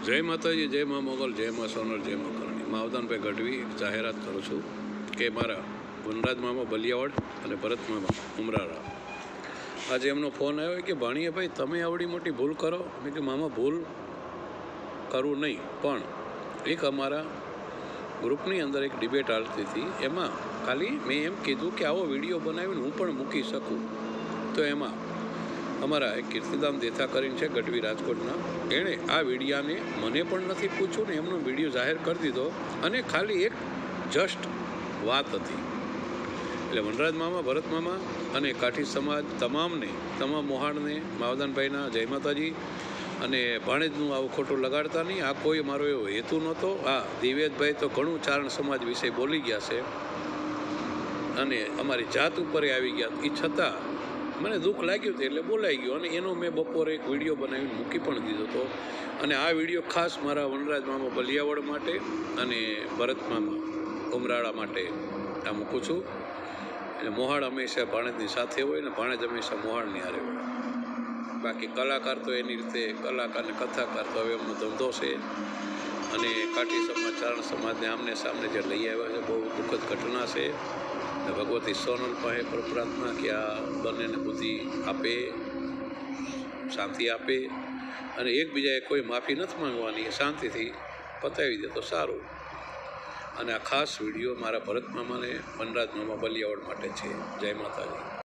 જય માતાજી, જય મા મોગલ, જય મા સોનલ, જય મા કરણી. માવદાનભાઈ ગઢવી એક જાહેરાત કરું છું કે મારા વનરાજ મામા બલિયાવડ અને ભરત મામા ઉમરારા આજે એમનો ફોન આવ્યો કે ભાણીએ, ભાઈ, તમે આવડી મોટી ભૂલ કરો. મેં કે મામા, ભૂલ કરવું નહીં, પણ એક અમારા ગ્રુપની અંદર એક ડિબેટ હાલતી હતી. એમાં ખાલી મેં એમ કીધું કે આવો વીડિયો બનાવીને હું પણ મૂકી શકું. તો એમાં અમારા એક કીર્તિદામ દેથા કરીને છે ગઢવી રાજકોટના. એણે આ વિડીયાને મને પણ નથી પૂછ્યું ને એમનો વીડિયો જાહેર કરી દીધો અને ખાલી એક જસ્ટ વાત હતી. એટલે વનરાજ મામા, ભરત મામા અને કાઠી સમાજ તમામને, તમામ મોહાણને માવદાનભાઈના જય માતાજી અને ભાણેજનું આવું ખોટું લગાડતા નહીં. આ કોઈ મારો એવો હેતુ નહોતો. આ દિવેદભાઈ તો ઘણું ચારણ સમાજ વિશે બોલી ગયા છે અને અમારી જાત ઉપર આવી ગયા. એ છતાં મને દુઃખ લાગ્યું હતું એટલે બોલાઈ ગયું અને એનો મેં બપોરે એક વીડિયો બનાવીને મૂકી પણ દીધો હતો. અને આ વીડિયો ખાસ મારા વનરાજ મામા બલિયાવડ માટે અને ભરત મામા ઉમરાળા માટે આ મૂકું છું. એટલે મોહાળ હંમેશા ભાણેજની સાથે હોય ને ભાણેજ હંમેશા મોહાળની હારે હોય. બાકી કલાકાર તો એની રીતે કલાકાર ને કથાકાર તો હવે એમનો ધંધો છે. અને કાઠી સમાજ ચારણ સમાજને આમને સામને જે લઈ આવ્યા છે, બહુ દુઃખદ ઘટના છે. ને ભગવતી સોનલ પાસે પર પ્રાર્થના કે આ બંનેને બુદ્ધિ આપે, શાંતિ આપે અને એકબીજાએ કોઈ માફી નથી માંગવાની, શાંતિથી પતાવી દે તો સારું. અને આ ખાસ વીડિયો મારા ભરત મામાને વનરાજ મામા બલિયાવડ માટે છે. જય માતાજી.